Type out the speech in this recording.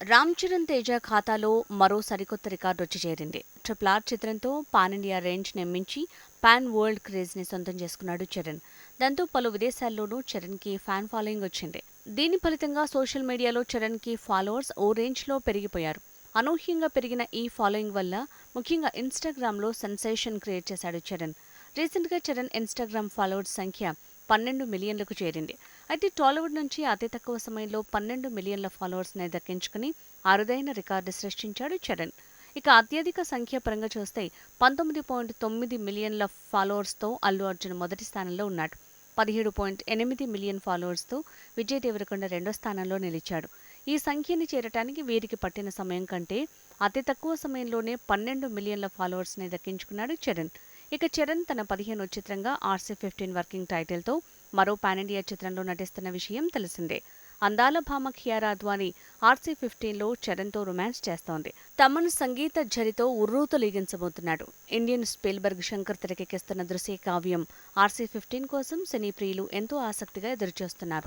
రామ్ చరణ్ తేజ ఖాతాలో మరో సరికొత్త రికార్డు వచ్చి చేరింది. ట్రిపుల్ ఆర్ చిత్రంతో పాన్ ఇండియా రేంజ్ నిర్మించి పాన్ వరల్డ్ క్రేజ్ని సొంతం చేసుకున్నాడు చరణ్. దాంతో పలు విదేశాల్లోనూ చరణ్కి ఫ్యాన్ ఫాలోయింగ్ వచ్చింది. దీని ఫలితంగా సోషల్ మీడియాలో చరణ్కి ఫాలోవర్స్ ఓ రేంజ్లో పెరిగిపోయారు. అనూహ్యంగా పెరిగిన ఈ ఫాలోయింగ్ వల్ల ముఖ్యంగా ఇన్స్టాగ్రామ్లో సెన్సేషన్ క్రియేట్ చేశాడు చరణ్. రీసెంట్గా చరణ్ ఇన్స్టాగ్రామ్ ఫాలోవర్స్ సంఖ్య పన్నెండు మిలియన్లకు చేరింది. అయితే టాలీవుడ్ నుంచి అతి తక్కువ సమయంలో పన్నెండు మిలియన్ల ఫాలోవర్స్ని దక్కించుకుని అరుదైన రికార్డు సృష్టించాడు చరణ్. ఇక అత్యధిక సంఖ్య పరంగా చూస్తే పంతొమ్మిది పాయింట్ తొమ్మిది మిలియన్ల ఫాలోవర్స్తో అల్లు అర్జున్ మొదటి స్థానంలో ఉన్నాడు. పదిహేడు పాయింట్ ఎనిమిది మిలియన్ ఫాలోవర్స్తో విజయ్ దేవరకొండ రెండో స్థానంలో నిలిచాడు. ఈ సంఖ్యని చేరటానికి వీరికి పట్టిన సమయం కంటే అతి తక్కువ సమయంలోనే పన్నెండు మిలియన్ల ఫాలోవర్స్ని దక్కించుకున్నాడు చరణ్. ఇక చరణ్ తన పదిహేను చిత్రంగా ఆర్సీ ఫిఫ్టీన్ వర్కింగ్ టైటిల్తో మరో పాన్ ఇండియా చిత్రంలో నటిస్తున్న విషయం తెలిసిందే. అందాల భామ కియారా అద్వానీ ఆర్సీ ఫిఫ్టీన్లో చరణ్తో రొమాన్స్ చేస్తోంది. తమన్ సంగీత ఝరితో ఉర్రూతలీగించబోతున్నాడు ఇండియన్ స్పీల్బర్గ్ శంకర్ తెరకెక్కిస్తున్న దృశ్య కావ్యం ఆర్సీ ఫిఫ్టీన్ కోసం సినీ ప్రియులు ఎంతో ఆసక్తిగా ఎదురుచూస్తున్నారు.